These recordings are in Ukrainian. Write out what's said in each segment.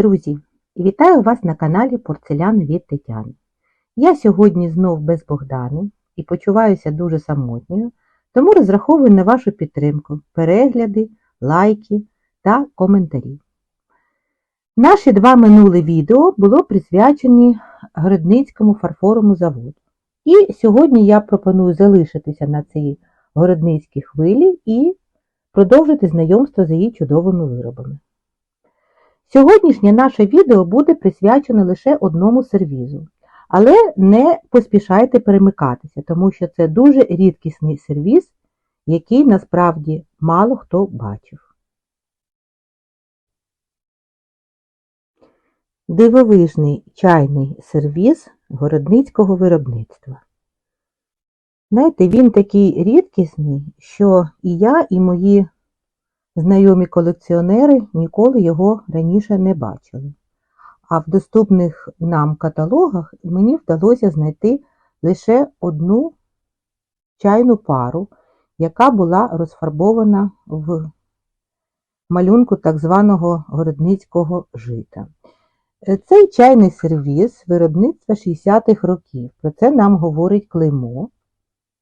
Друзі, вітаю вас на каналі Порцелян від Тетяни. Я сьогодні знов без Богдани і почуваюся дуже самотньою, тому розраховую на вашу підтримку, перегляди, лайки та коментарі. Наші два минулі відео було присвячені Городницькому фарфоровому заводу. І сьогодні я пропоную залишитися на цій городницькій хвилі і продовжити знайомство з її чудовими виробами. Сьогоднішнє наше відео буде присвячено лише одному сервізу, але не поспішайте перемикатися, тому що це дуже рідкісний сервіз, який насправді мало хто бачив. Дивовижний чайний сервіз городницького виробництва. Знаєте, він такий рідкісний, що і я, і мої знайомі колекціонери ніколи його раніше не бачили. А в доступних нам каталогах мені вдалося знайти лише одну чайну пару, яка була розфарбована в малюнку так званого городницького жита. Цей чайний сервіс виробництва 60-х років. Про це нам говорить клеймо,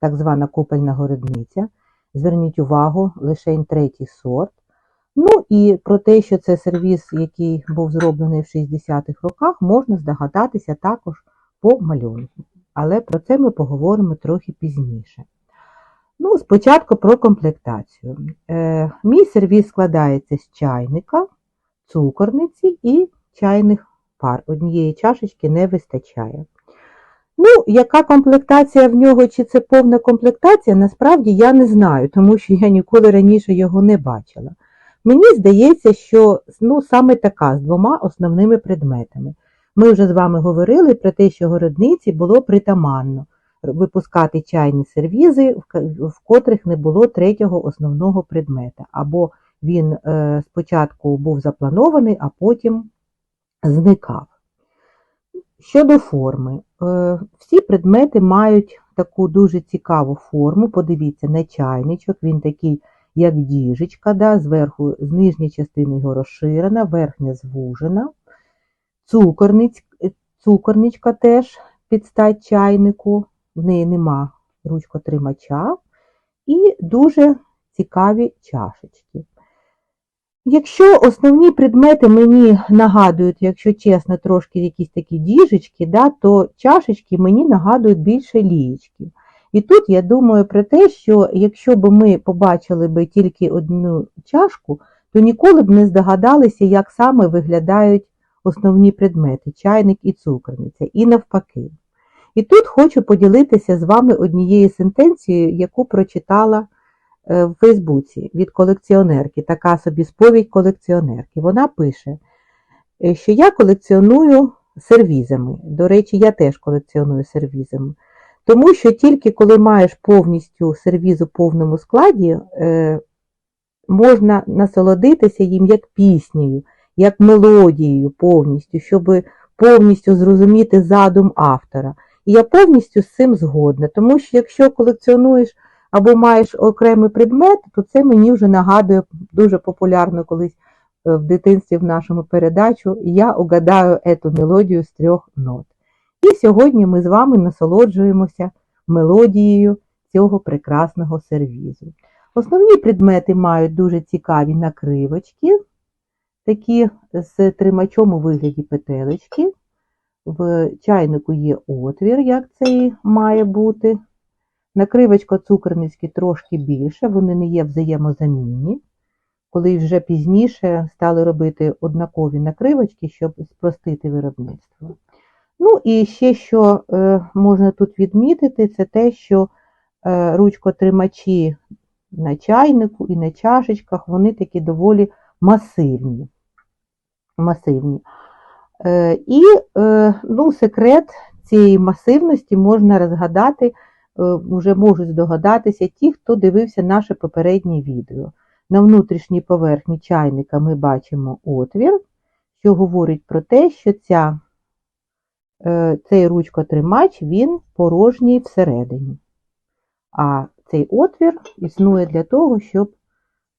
так звана купельна городниця. Зверніть увагу, лише третій сорт. Ну і про те, що це сервіс, який був зроблений в 60-х роках, можна здогадатися також по малюнку. Але про це ми поговоримо трохи пізніше. Ну, Спочатку про комплектацію. Е, Мій сервіс складається з чайника, цукорниці і чайних пар. Однієї чашечки не вистачає. Ну, яка комплектація в нього, чи це повна комплектація, насправді я не знаю, тому що я ніколи раніше його не бачила. Мені здається, що ну, саме така з двома основними предметами. Ми вже з вами говорили про те, що городниці було притаманно випускати чайні сервізи, в котрих не було третього основного предмета. Або він е, спочатку був запланований, а потім зникав. Щодо форми, всі предмети мають таку дуже цікаву форму. Подивіться, на чайничок, він такий, як діжечка, да, зверху, з нижньої частини його розширена, верхня звужена. Цукорниць, цукорничка теж під стать чайнику, в неї нема ручкотримача. І дуже цікаві чашечки. Якщо основні предмети мені нагадують, якщо чесно, трошки якісь такі діжечки, да, то чашечки мені нагадують більше лієчки. І тут я думаю про те, що якщо б ми побачили б тільки одну чашку, то ніколи б не здогадалися, як саме виглядають основні предмети чайник і цукорниця, і навпаки. І тут хочу поділитися з вами однією сентенцією, яку прочитала. Е, в Фейсбуці від колекціонерки, така собі сповідь колекціонерки. Вона пише, е, що я колекціоную сервізами. До речі, я теж колекціоную сервізами. Тому що тільки коли маєш повністю сервіз у повному складі, е, можна насолодитися їм як піснею, як мелодією повністю, щоб повністю зрозуміти задум автора. І я повністю з цим згодна, тому що якщо колекціонуєш або маєш окремий предмет, то це мені вже нагадує дуже популярно колись е, в дитинстві в нашому передачу Я угадаю ету мелодію з трьох нот. І сьогодні ми з вами насолоджуємося мелодією цього прекрасного сервізу. Основні предмети мають дуже цікаві накривочки, такі з тримачом у вигляді петелечки. В чайнику є отвір, як це і має бути. Накривочка цукерницькі трошки більше, вони не є взаємозамінні. Коли вже пізніше стали робити однакові накривочки, щоб спростити виробництво. Ну і ще, що е, можна тут відмітити, це те, що е, ручкотримачі на чайнику і на чашечках, вони такі доволі масивні. масивні. Е, і ну, секрет цієї масивності можна розгадати. Е, вже можуть здогадатися ті, хто дивився наше попереднє відео. На внутрішній поверхні чайника ми бачимо отвір, що говорить про те, що ця, е, цей ручкотримач він порожній всередині. А цей отвір існує для того, щоб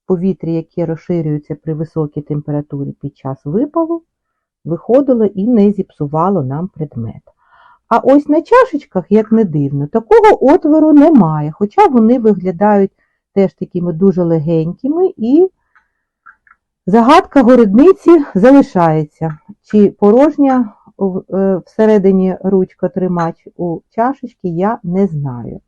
повітря, яке розширюється при високій температурі під час випалу, виходило і не зіпсувало нам предмет. А ось на чашечках, як не дивно, такого отвору немає, хоча вони виглядають теж такими дуже легенькими, і загадка городниці залишається. Чи порожня е, всередині ручка тримач у чашечки, я не знаю.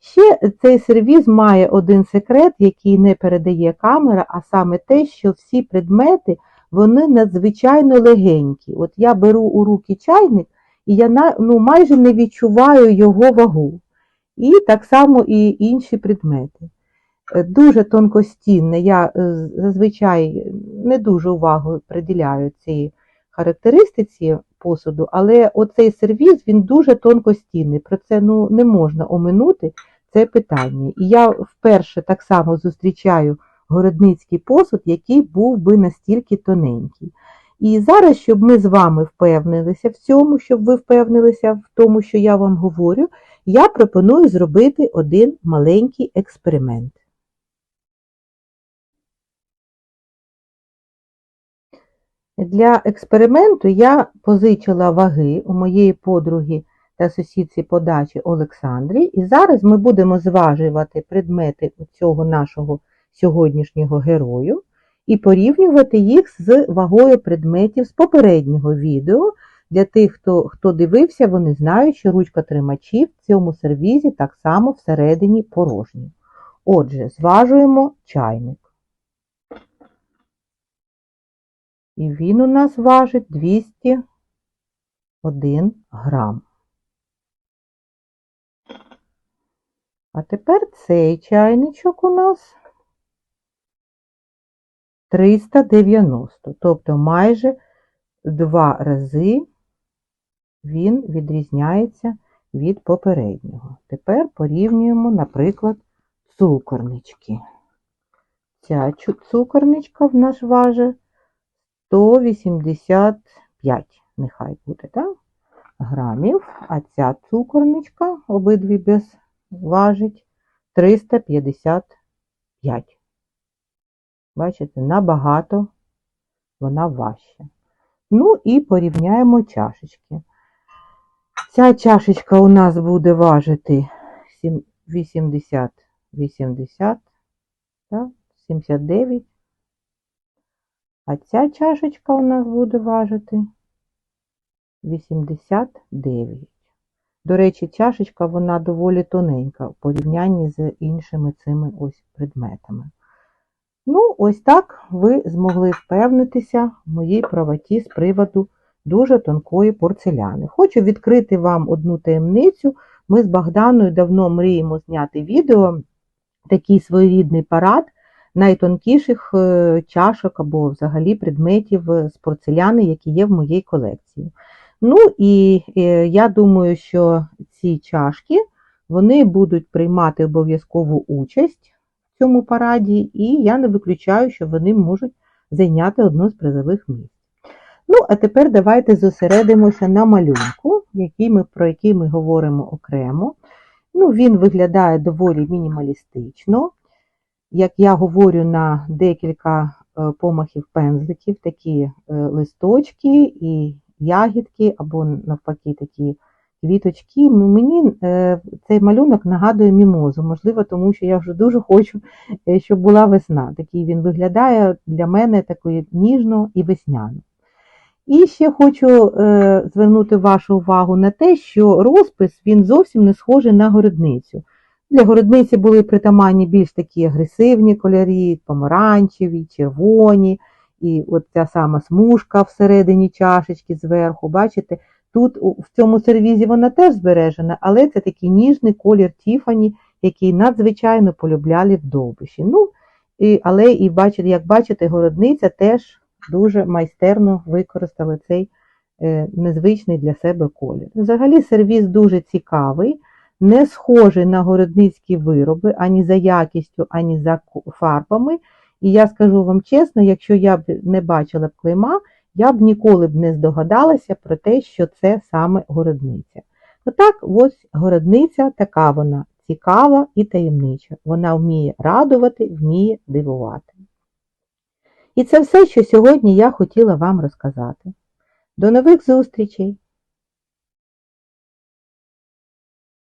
Ще цей сервіз має один секрет, який не передає камера, а саме те, що всі предмети вони надзвичайно легенькі. От я беру у руки чайник, і я ну, майже не відчуваю його вагу. І так само і інші предмети. Е, Дуже тонкостінне, я е, зазвичай не дуже увагу приділяю цій характеристиці посуду, але оцей сервіз він дуже тонкостінний. Про це ну, не можна оминути це питання. І я вперше так само зустрічаю городницький посуд, який був би настільки тоненький. І зараз, щоб ми з вами впевнилися в цьому, щоб ви впевнилися в тому, що я вам говорю, я пропоную зробити один маленький експеримент. Для експерименту я позичила ваги у моєї подруги та сусідці по дачі Олександрі, і зараз ми будемо зважувати предмети цього нашого сьогоднішнього герою і порівнювати їх з вагою предметів з попереднього відео. Для тих, хто, хто дивився, вони знають, що ручка тримачів в цьому сервізі так само всередині порожні. Отже, зважуємо чайник. І він у нас важить 201 грам. А тепер цей чайничок у нас 390, тобто майже в два рази він відрізняється від попереднього. Тепер порівнюємо, наприклад, цукорнички. Ця цукорничка в нас важить 185, нехай буде, так? грамів, а ця цукорничка, обидві без важить 355. Бачите, набагато вона важча. Ну і порівняємо чашечки. Ця чашечка у нас буде важити 80, 80, 79. А ця чашечка у нас буде важити 89. До речі, чашечка вона доволі тоненька в порівнянні з іншими цими ось предметами. Ну, ось так ви змогли впевнитися в моїй правоті з приводу дуже тонкої порцеляни. Хочу відкрити вам одну таємницю. Ми з Богданою давно мріємо зняти відео, такий своєрідний парад найтонкіших е, чашок або взагалі предметів з порцеляни, які є в моїй колекції. Ну і е, я думаю, що ці чашки вони будуть приймати обов'язкову участь цьому параді, і я не виключаю, що вони можуть зайняти одну з призових місць. Ну, а тепер давайте зосередимося на малюнку, який ми, про який ми говоримо окремо. Ну, Він виглядає доволі мінімалістично. Як я говорю на декілька е, помахів пензликів, такі е, листочки і ягідки, або навпаки такі квіточки. Мені е, цей малюнок нагадує мімозу, можливо, тому що я вже дуже хочу, е, щоб була весна. Такий він виглядає для мене такою ніжно і весняно. І ще хочу е, звернути вашу увагу на те, що розпис він зовсім не схожий на городницю. Для городниці були притаманні більш такі агресивні кольори, помаранчеві, червоні, і от ця сама смужка всередині чашечки зверху. Бачите, тут в цьому сервізі вона теж збережена, але це такий ніжний колір Тіфані, який надзвичайно полюбляли в довбиші. Ну, і, але і бачите, як бачите, городниця теж дуже майстерно використала цей е, незвичний для себе колір. Взагалі сервіз дуже цікавий не схожий на городницькі вироби ані за якістю, ані за фарбами. І я скажу вам чесно, якщо я б не бачила б клейма, я б ніколи б не здогадалася про те, що це саме городниця. Отак, ось городниця така вона цікава і таємнича. Вона вміє радувати, вміє дивувати. І це все, що сьогодні я хотіла вам розказати. До нових зустрічей!